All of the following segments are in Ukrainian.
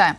Вітаю.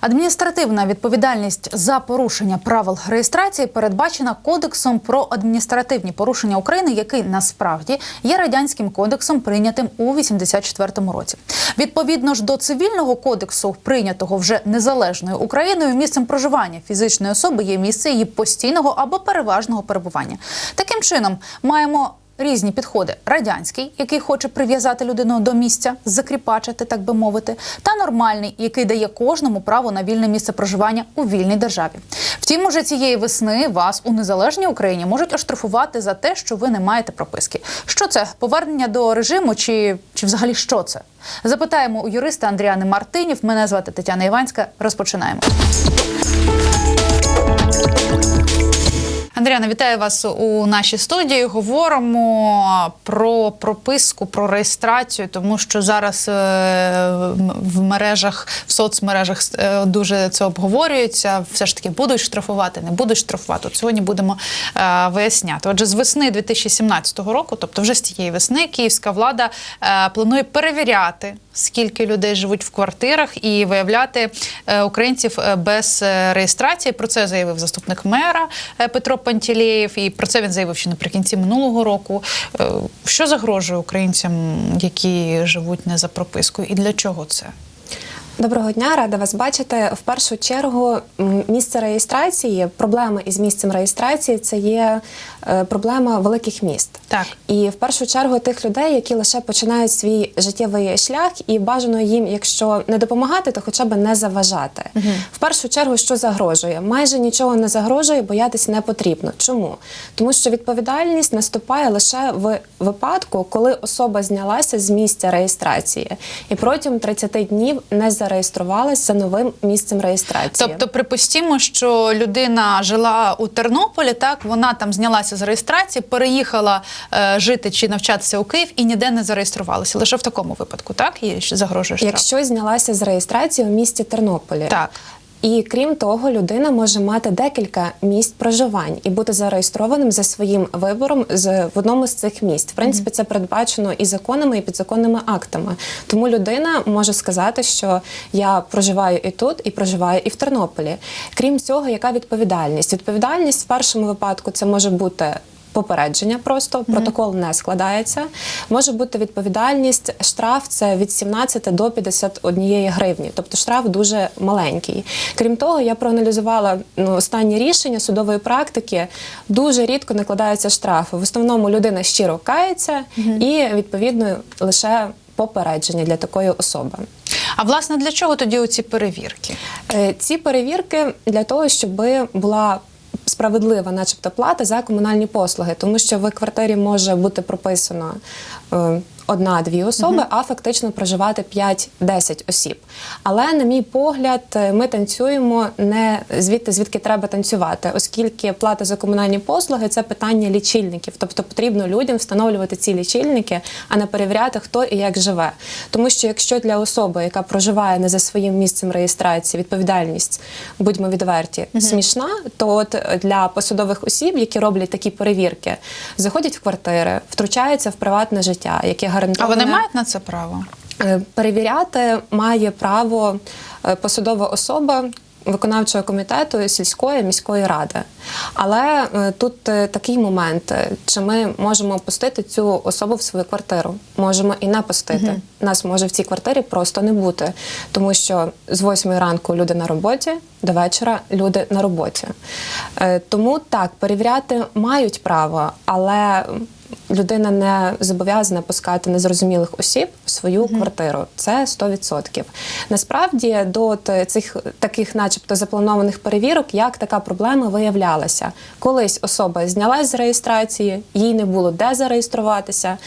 Адміністративна відповідальність за порушення правил реєстрації передбачена Кодексом про адміністративні порушення України, який насправді є радянським кодексом, прийнятим у 84-му році. Відповідно ж до цивільного кодексу, прийнятого вже незалежною Україною, місцем проживання фізичної особи є місце її постійного або переважного перебування. Таким чином маємо різні підходи: радянський, який хоче прив'язати людину до місця, закріпачити, так би мовити, та нормальний, який дає кожному право на вільне місце проживання у вільній державі. Втім, уже цієї весни вас у незалежній Україні можуть оштрафувати за те, що ви не маєте прописки. Що це повернення до режиму, чи, чи взагалі що це? Запитаємо у юриста Андріани Мартинів. Мене звати Тетяна Іванська. Розпочинаємо. Андріана, вітаю вас у нашій студії. Говоримо про прописку, про реєстрацію, тому що зараз е, в мережах, в соцмережах е, дуже це обговорюється. Все ж таки будуть штрафувати, не будуть штрафувати. От сьогодні будемо е, виясняти. Отже, з весни 2017 року, тобто вже з цієї весни, київська влада планує перевіряти, скільки людей живуть в квартирах, і виявляти е, українців е, без е, реєстрації. Про це заявив заступник мера Петро Пантілеєв. і про це він заявив ще наприкінці минулого року. Що загрожує українцям, які живуть не за пропискою, і для чого це? Доброго дня, рада вас бачити. В першу чергу місце реєстрації, проблема із місцем реєстрації це є е, проблема великих міст. Так. І в першу чергу тих людей, які лише починають свій життєвий шлях, і бажано їм, якщо не допомагати, то хоча б не заважати. В першу чергу, що загрожує? Майже нічого не загрожує, боятись не потрібно. Чому? Тому що відповідальність наступає лише в випадку, коли особа знялася з місця реєстрації і протягом 30 днів не зареєструвалася за новим місцем реєстрації. Тобто, припустімо, що людина жила у Тернополі, так вона там знялася з реєстрації, переїхала е, жити чи навчатися у Київ і ніде не зареєструвалася. Лише в такому випадку, так їй ще загрожує штраф. Якщо знялася з реєстрації у місті Тернополі. Так. І крім того, людина може мати декілька місць проживань і бути зареєстрованим за своїм вибором з в одному з цих місць. В принципі, це передбачено і законами, і підзаконними актами. Тому людина може сказати, що я проживаю і тут, і проживаю і в Тернополі. Крім цього, яка відповідальність? Відповідальність в першому випадку це може бути. Попередження просто протокол не складається. Може бути відповідальність. Штраф це від 17 до 51 гривні, тобто штраф дуже маленький. Крім того, я проаналізувала ну, останні рішення судової практики. Дуже рідко накладаються штрафи. В основному людина щиро кається і відповідно лише попередження для такої особи. А власне для чого тоді оці перевірки? Е, Ці перевірки для того, щоб була справедлива, начебто, плата за комунальні послуги, тому що в квартирі може бути прописано. Одна-дві особи, а фактично проживати 5-10 осіб. Але, на мій погляд, ми танцюємо не звідти, звідки треба танцювати, оскільки плата за комунальні послуги це питання лічильників. Тобто потрібно людям встановлювати ці лічильники, а не перевіряти, хто і як живе. Тому що якщо для особи, яка проживає не за своїм місцем реєстрації, відповідальність, будьмо відверті, смішна, то от для посадових осіб, які роблять такі перевірки, заходять в квартири, втручаються в приватне життя, яке А вони мають на це право? Е, Перевіряти має право е, посадова особа виконавчого комітету сільської міської ради. Але е, тут такий момент: чи ми можемо пустити цю особу в свою квартиру? Можемо і не пустити. Нас може в цій квартирі просто не бути, тому що з 8 ранку люди на роботі, до вечора люди на роботі. Тому так, перевіряти мають право, але людина не зобов'язана пускати незрозумілих осіб в свою квартиру. Це 100%. Насправді до цих таких, начебто, запланованих перевірок, як така проблема виявлялася. Колись особа знялась з реєстрації, їй не було де зареєструватися.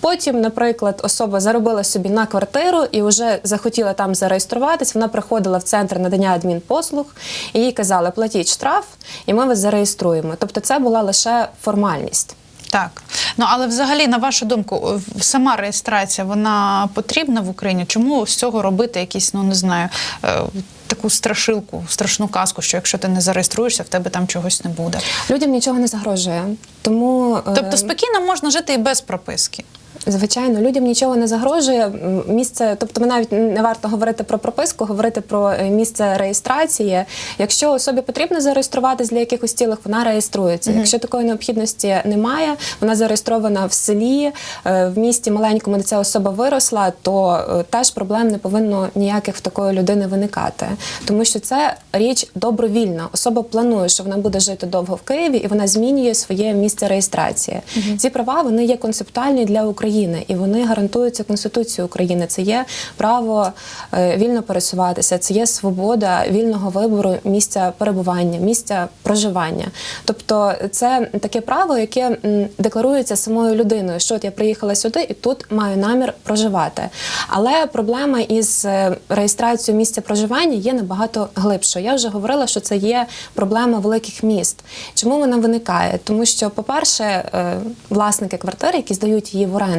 Потім, наприклад, особа заробила собі на квартиру і вже захотіла там зареєструватись. Вона приходила в центр надання адмінпослуг, і їй казали, платіть штраф, і ми вас зареєструємо. Тобто, це була лише формальність. Так. Ну але взагалі, на вашу думку, сама реєстрація вона потрібна в Україні? Чому з цього робити якісь, ну не знаю, е, таку страшилку, страшну казку, що якщо ти не зареєструєшся, в тебе там чогось не буде? Людям нічого не загрожує. Тому е, Тобто спокійно можна жити і без прописки. Звичайно, людям нічого не загрожує. Місце, тобто, ми навіть не варто говорити про прописку, говорити про е, місце реєстрації. Якщо особі потрібно зареєструватись для якихось цілих, вона реєструється. Якщо такої необхідності немає, вона зареєстрована в селі, е, в місті маленькому, де ця особа виросла, то е, теж проблем не повинно ніяких в такої людини виникати, тому що це річ добровільна. Особа планує, що вона буде жити довго в Києві, і вона змінює своє місце реєстрації. Ці права вони є концептуальні для України, і вони гарантуються Конституцією України. Це є право е, вільно пересуватися, це є свобода вільного вибору місця перебування, місця проживання. Тобто, це таке право, яке декларується самою людиною, що от я приїхала сюди і тут маю намір проживати. Але проблема із е, реєстрацією місця проживання є набагато глибшою. Я вже говорила, що це є проблема великих міст. Чому вона виникає? Тому що, по-перше, е, власники квартири, які здають її в оренду,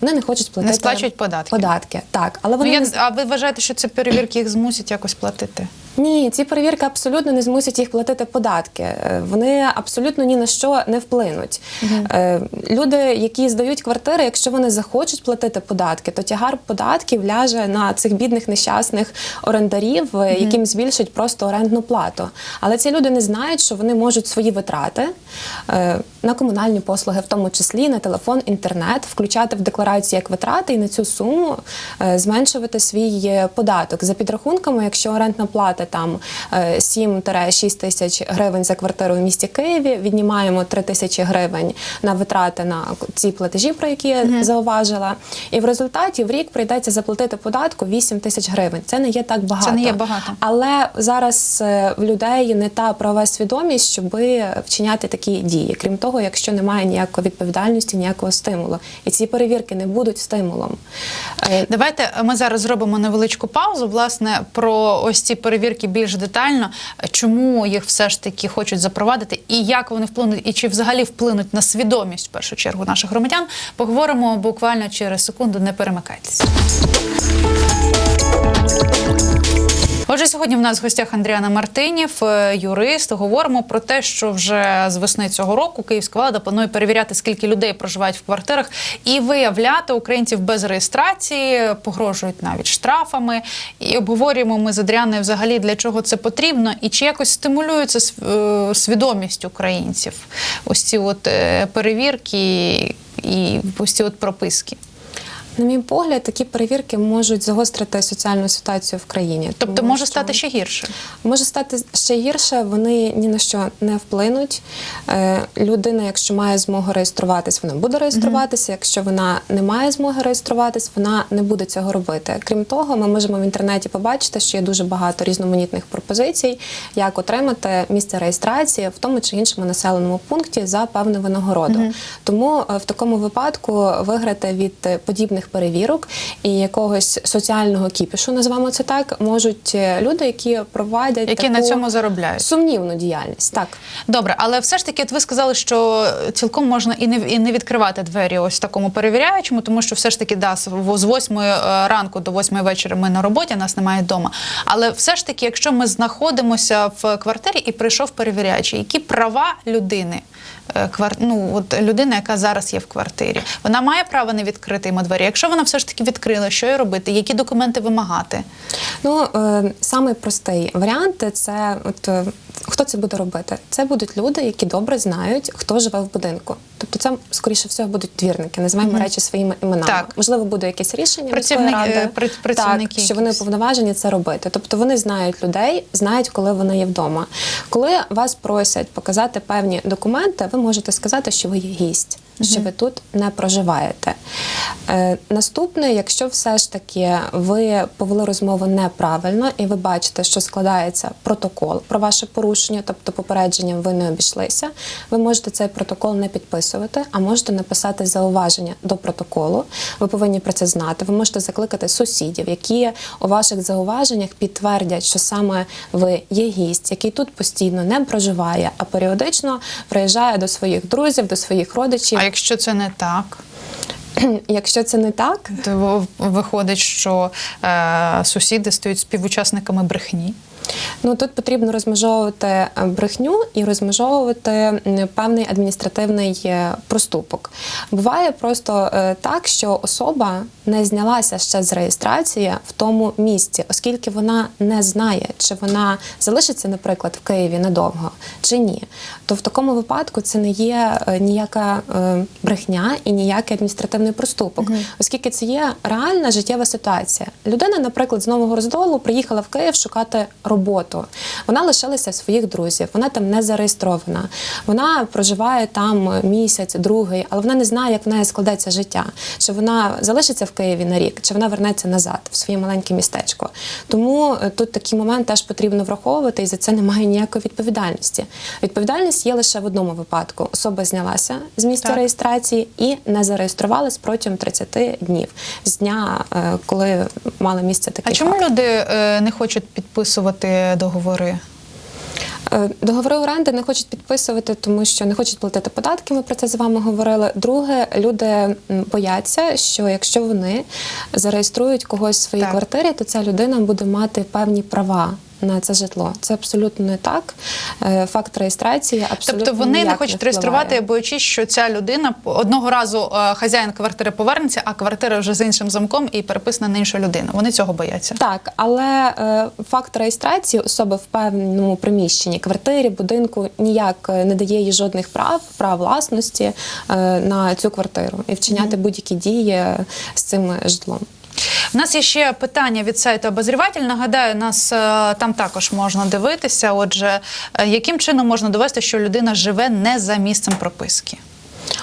вони не хочуть платити сплачують податки. Податки, так, але Ну, вони я, не а ви вважаєте, що це перевірки їх змусять якось платити? Ні, ці перевірки абсолютно не змусять їх платити податки. Е, Вони абсолютно ні на що не вплинуть. Е, Люди, які здають квартири, якщо вони захочуть платити податки, то тягар податків ляже на цих бідних нещасних орендарів, е, яким збільшать просто орендну плату. Але ці люди не знають, що вони можуть свої витрати на комунальні послуги, в тому числі на телефон, інтернет, включати в декларацію як витрати і на цю суму зменшувати свій податок. За підрахунками, якщо орендна плата там е, 7-6 тисяч гривень за квартиру в місті Києві, віднімаємо 3 тисячі гривень на витрати на ці платежі, про які я зауважила. І в результаті в рік прийдеться заплатити податку 8 тисяч гривень. Це не є так багато. Це не є багато. Але зараз е, в людей не та правова свідомість, щоб вчиняти такі дії. Крім того, якщо немає ніякої відповідальності, ніякого стимулу, і ці перевірки не будуть стимулом. Е, Давайте ми зараз зробимо невеличку паузу. Власне, про ось ці перевірки більш детально, чому їх все ж таки хочуть запровадити, і як вони вплинуть, і чи взагалі вплинуть на свідомість в першу чергу наших громадян. Поговоримо буквально через секунду. Не перемикайтеся. Отже, сьогодні в нас в гостях Андріана Мартинів, е, юрист. Говоримо про те, що вже з весни цього року київська влада планує перевіряти, скільки людей проживають в квартирах, і виявляти українців без реєстрації, погрожують навіть штрафами. І обговорюємо ми з Адріаною взагалі для чого це потрібно, і чи якось стимулюється е, свідомість українців. Ось ці от е, перевірки і ось ці от прописки. На мій погляд, такі перевірки можуть загострити соціальну ситуацію в країні. Тобто Тому може що- стати ще гірше. Може стати ще гірше, вони ні на що не вплинуть. Е, людина, якщо має змогу реєструватись, вона буде реєструватися. Якщо вона не має змоги реєструватись, вона не буде цього робити. Крім того, ми можемо в інтернеті побачити, що є дуже багато різноманітних пропозицій, як отримати місце реєстрації в тому чи іншому населеному пункті за певну винагороду. Тому е, в такому випадку виграти від е, подібних перевірок і якогось соціального кіпішу, називаємо це так, можуть е, люди, які проводять Які таку на цьому заробляють. сумнівну діяльність. Так Добре, але все ж таки, от ви сказали, що цілком можна і не і не відкривати двері ось такому перевіряючому, тому що все ж таки да, з в- з 8 ранку до 8 вечора ми на роботі, нас немає вдома. Але все ж таки, якщо ми знаходимося в квартирі і прийшов перевіряючий, які права людини? е. Ну, от людина, яка зараз є в квартирі, вона має право не відкрити йому двері. Якщо вона все ж таки відкрила, що їй робити, які документи вимагати? ну е, самий простий варіант це от е, хто це буде робити? Це будуть люди, які добре знають, хто живе в будинку. Тобто, це скоріше всього будуть двірники, називаємо речі своїми іменами. Так. Можливо, буде якесь рішення Працівник- ради, е, працівники так, що вони якісь. уповноважені це робити. Тобто вони знають людей, знають, коли вони є вдома. Коли вас просять показати певні документи, ви можете сказати, що ви є гість. Що ви тут не проживаєте. Е, наступне, якщо все ж таки ви повели розмову неправильно, і ви бачите, що складається протокол про ваше порушення, тобто попередженням ви не обійшлися, ви можете цей протокол не підписувати, а можете написати зауваження до протоколу. Ви повинні про це знати. Ви можете закликати сусідів, які у ваших зауваженнях підтвердять, що саме ви є гість, який тут постійно не проживає, а періодично приїжджає до своїх друзів, до своїх родичів. А якщо це не так? Якщо це не так, То виходить, що е, сусіди стають співучасниками брехні. Ну тут потрібно розмежовувати е, брехню і розмежовувати певний адміністративний е, проступок. Буває просто е, так, що особа не знялася ще з реєстрації в тому місці, оскільки вона не знає, чи вона залишиться, наприклад, в Києві надовго чи ні. То в такому випадку це не є ніяка брехня і ніякий адміністративний проступок, оскільки це є реальна життєва ситуація. Людина, наприклад, з нового роздолу приїхала в Київ шукати роботу. Вона лишилася своїх друзів, вона там не зареєстрована. Вона проживає там місяць, другий, але вона не знає, як в неї складеться життя. Чи вона залишиться в Києві на рік, чи вона вернеться назад в своє маленьке містечко. Тому е, тут такий момент теж потрібно враховувати, і за це немає ніякої відповідальності. Відповідальність є лише в одному випадку: особа знялася з місця Так. реєстрації і не зареєструвалась протягом 30 днів з дня, е, коли мали місце такі А чому факти. люди е, не хочуть підписувати договори? Е, Договори оренди не хочуть підписувати, тому що не хочуть платити податки. Ми про це з вами говорили. Друге, люди бояться, що якщо вони зареєструють когось в своїй Так. квартирі, то ця людина буде мати певні права. На це житло це абсолютно не так. Е, Факт реєстрації абсолютно Тобто вони не хочуть впливає. реєструвати, боячись, що ця людина одного разу е, хазяїн квартири повернеться, а квартира вже з іншим замком і переписана на іншу людину. Вони цього бояться. Так, але е, факт реєстрації особи в певному приміщенні, квартирі, будинку ніяк не дає їй жодних прав, прав власності на цю квартиру і вчиняти будь-які дії з цим житлом. У нас є ще питання від сайту Обозріватель. Нагадаю, нас е, там також можна дивитися. Отже, е, яким чином можна довести, що людина живе не за місцем прописки?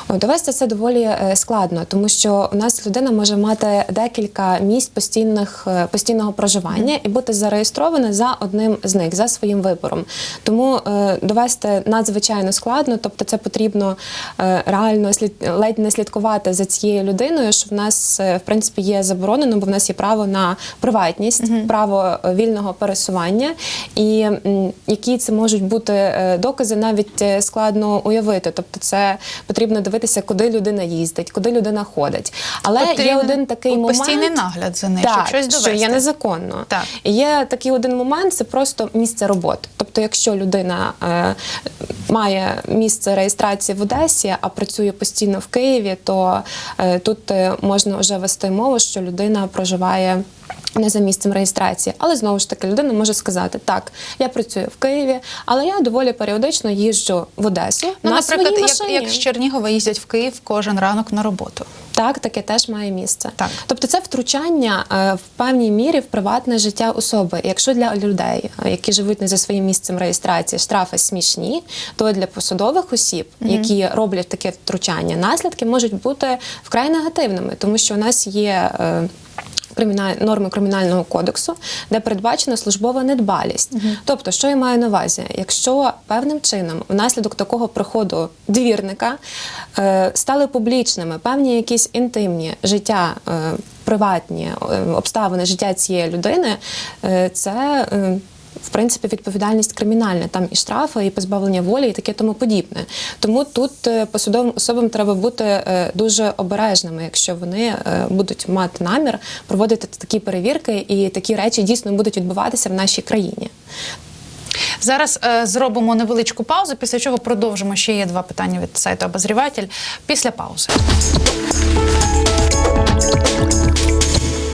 Довести це доволі е, складно, тому що у нас людина може мати декілька місць постійних е, постійного проживання і бути зареєстрована за одним з них за своїм вибором. Тому е, довести надзвичайно складно, тобто це потрібно реально ледь не слідкувати за цією людиною, що в нас в принципі є заборонено, бо в нас є право на приватність, право е, вільного пересування, і які це можуть бути докази, навіть складно уявити. Тобто, це потрібно дивитися, куди людина їздить, куди людина ходить. Але є один такий момент постійний нагляд за нею, так, щось довести. що є незаконно. Так. Є такий один момент, це просто місце роботи. Тобто, якщо людина е, має місце реєстрації в Одесі, а працює постійно в Києві, то е, тут е, можна вже вести мову, що людина проживає. Не за місцем реєстрації, але знову ж таки людина може сказати: так, я працюю в Києві, але я доволі періодично їжджу в Одесу Ну, на наприклад, своїй як, машині. як з Чернігова їздять в Київ кожен ранок на роботу. Так, таке теж має місце. Так. Тобто це втручання е, в певній мірі в приватне життя особи. Якщо для людей, е, які живуть не за своїм місцем реєстрації, штрафи смішні, то для посадових осіб, які роблять таке втручання, наслідки можуть бути вкрай негативними, тому що у нас є. Криміналь- норми кримінального кодексу, де передбачена службова недбалість. Тобто, що я маю на увазі, якщо певним чином внаслідок такого приходу двірника е, стали публічними певні якісь інтимні життя. Е, Приватні е, обставини життя цієї людини, е, це е, в принципі відповідальність кримінальна, там і штрафи, і позбавлення волі, і таке тому подібне. Тому тут е, посадовим особам треба бути е, дуже обережними, якщо вони е, будуть мати намір проводити такі перевірки, і такі речі дійсно будуть відбуватися в нашій країні. Зараз е, зробимо невеличку паузу, після чого продовжимо. Ще є два питання від сайту Обозріватель після паузи.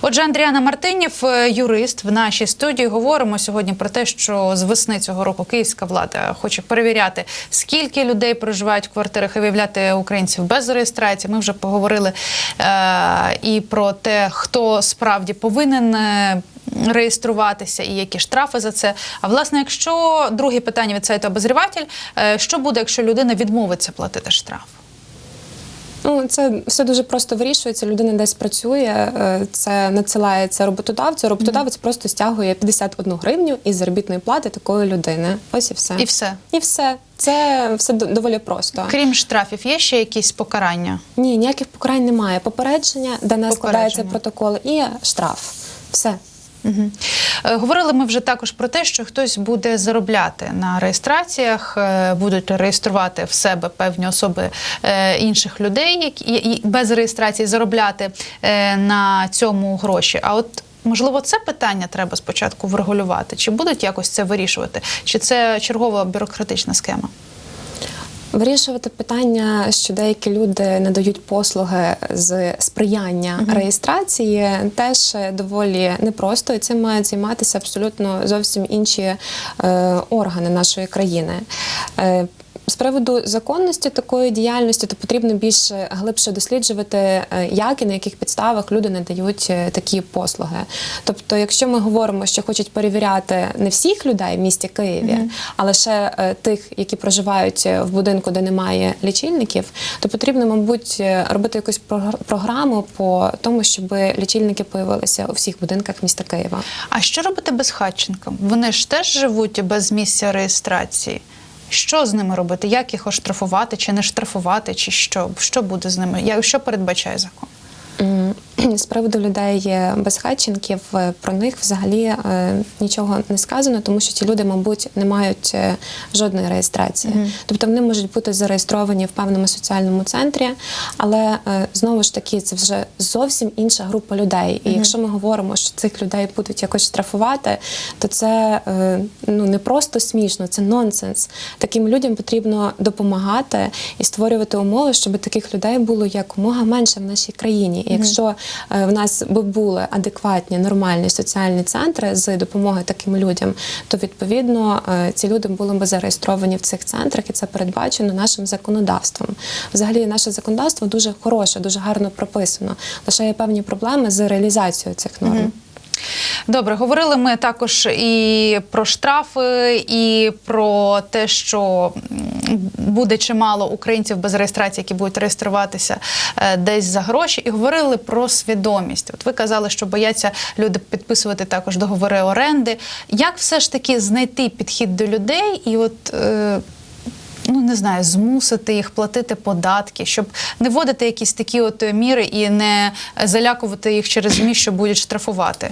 Отже, Андріана Мартинів, е, юрист в нашій студії. Говоримо сьогодні про те, що з весни цього року київська влада хоче перевіряти, скільки людей проживають в квартирах і виявляти українців без реєстрації. Ми вже поговорили е- і про те, хто справді повинен. е, Реєструватися і які штрафи за це. А власне, якщо друге питання від сайту обозріватель, е, що буде, якщо людина відмовиться платити штраф? Ну, це все дуже просто вирішується. Людина десь працює, е, це надсилається роботодавцю. Роботодавець просто стягує 51 гривню із заробітної плати такої людини. Ось і все. І все. І все. Це все доволі просто. Крім штрафів, є ще якісь покарання? Ні, ніяких покарань немає. Попередження, де не складається протокол, і штраф. Все. Угу. Говорили ми вже також про те, що хтось буде заробляти на реєстраціях, е, будуть реєструвати в себе певні особи е, інших людей, які без реєстрації заробляти е, на цьому гроші. А от Можливо, це питання треба спочатку врегулювати, чи будуть якось це вирішувати, чи це чергова бюрократична схема? Вирішувати питання, що деякі люди надають послуги з сприяння реєстрації, теж доволі непросто, і цим мають займатися абсолютно зовсім інші е, органи нашої країни. Е, з приводу законності такої діяльності, то потрібно більш глибше досліджувати, е, як і на яких підставах люди надають е, такі послуги. Тобто, якщо ми говоримо, що хочуть перевіряти не всіх людей в місті Києві, а лише е, тих, які проживають в будинку, де немає лічильників, то потрібно, мабуть, робити якусь прогр- програму по тому, щоб лічильники появилися у всіх будинках міста Києва. А що робити безхатченкам? Вони ж теж живуть без місця реєстрації. Що з ними робити? Як їх оштрафувати, чи не штрафувати, чи що? Що буде з ними? Я- Що передбачає закон? З приводу людей безхатченків, е, про них взагалі е, нічого не сказано, тому що ті люди, мабуть, не мають е, жодної реєстрації. Тобто вони можуть бути зареєстровані в певному соціальному центрі, але знову ж таки це вже зовсім інша група людей. І якщо ми говоримо, що цих людей будуть якось штрафувати, то це ну не просто смішно, це нонсенс. Таким людям потрібно допомагати і створювати умови, щоб таких людей було якомога менше в нашій країні. І якщо в нас би були адекватні, нормальні соціальні центри з допомогою таким людям, то відповідно е, ці люди були б зареєстровані в цих центрах, і це передбачено нашим законодавством. Взагалі, наше законодавство дуже хороше, дуже гарно прописано. Лише є певні проблеми з реалізацією цих норм. Добре, говорили ми також і про штрафи, і про те, що буде чимало українців без реєстрації, які будуть реєструватися е, десь за гроші, і говорили про свідомість. От ви казали, що бояться люди підписувати також договори оренди. Як все ж таки знайти підхід до людей і от. Е, Ну, не знаю, змусити їх платити податки, щоб не вводити якісь такі от міри і не залякувати їх через ЗМІ, що будуть штрафувати.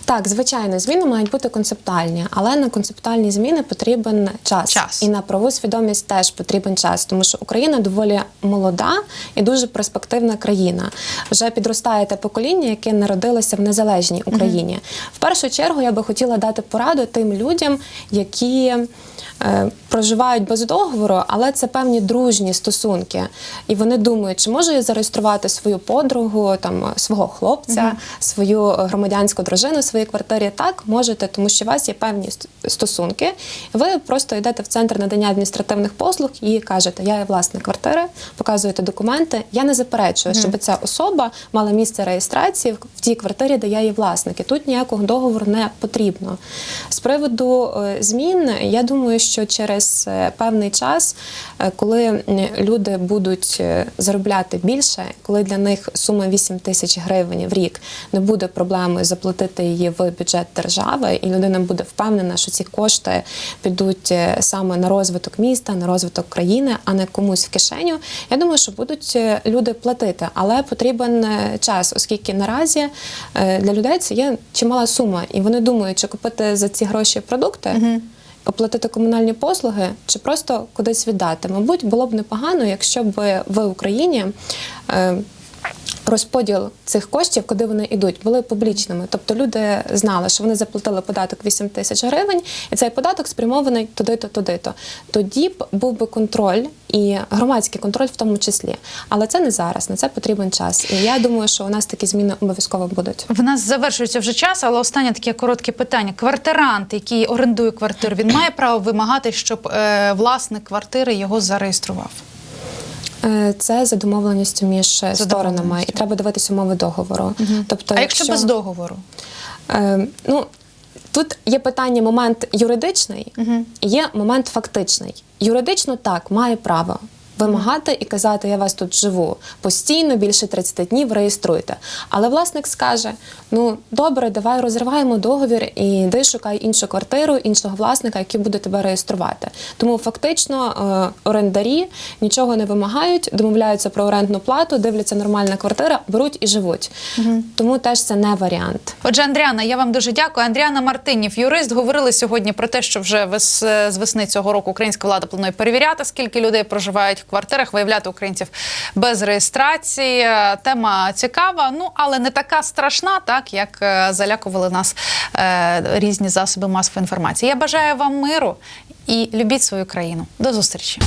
Так, звичайно, зміни мають бути концептуальні, але на концептуальні зміни потрібен час. Час. І на правову свідомість теж потрібен час, тому що Україна доволі молода і дуже перспективна країна. Вже підростає те покоління, яке народилося в незалежній Україні. В першу чергу я би хотіла дати пораду тим людям, які. е, Проживають без договору, але це певні дружні стосунки. І вони думають, чи можу я зареєструвати свою подругу, там свого хлопця, свою е, громадянську дружину в своїй квартирі. Так, можете, тому що у вас є певні стосунки. Ви просто йдете в центр надання адміністративних послуг і кажете, я є власник квартири, показуєте документи. Я не заперечую, щоб ця особа мала місце реєстрації в тій квартирі, де я є власник. І тут ніякого договору не потрібно. З приводу е, змін, я думаю, що через е, певний час, е, коли люди будуть заробляти більше, коли для них сума 8 тисяч гривень в рік не буде проблемою заплатити її в бюджет держави, і людина буде впевнена, що ці кошти підуть е, саме на розвиток міста, на розвиток країни, а не комусь в кишеню. Я думаю, що будуть е, люди платити, але потрібен е, час, оскільки наразі для людей це є чимала сума, і вони думають, чи купити за ці гроші продукти. Оплатити комунальні послуги чи просто кудись віддати. Мабуть, було б непогано, якщо б в Україні розподіл цих коштів, куди вони йдуть, були публічними. Тобто люди знали, що вони заплатили податок 8 тисяч гривень, і цей податок спрямований туди-то, туди-то. Тоді б був би контроль і громадський контроль в тому числі. Але це не зараз, на це потрібен час. І я думаю, що у нас такі зміни обов'язково будуть. В нас завершується вже час, але останнє таке коротке питання. Квартирант, який орендує квартиру, він має право вимагати, щоб е, власник квартири його зареєстрував. Е, Це за домовленістю між сторонами, домовленістю. і треба дивитися умови договору. Тобто, а якщо без договору? Е, ну, тут є питання момент юридичний і є момент фактичний. Юридично так, має право. Вимагати і казати, я вас тут живу постійно, більше 30 днів реєструйте. Але власник скаже: ну добре, давай розриваємо договір і йди шукай іншу квартиру, іншого власника, який буде тебе реєструвати. Тому фактично е, орендарі нічого не вимагають, домовляються про орендну плату, дивляться нормальна квартира, беруть і живуть. Тому теж це не варіант. Отже, Андріана, я вам дуже дякую. Андріана Мартинів, юрист, говорили сьогодні про те, що вже з весни цього року українська влада планує перевіряти, скільки людей проживають квартирах виявляти українців без реєстрації. Е, Тема цікава, ну але не така страшна, так як е, залякували нас е, різні засоби масової інформації. Я бажаю вам миру і любіть свою країну. До зустрічі.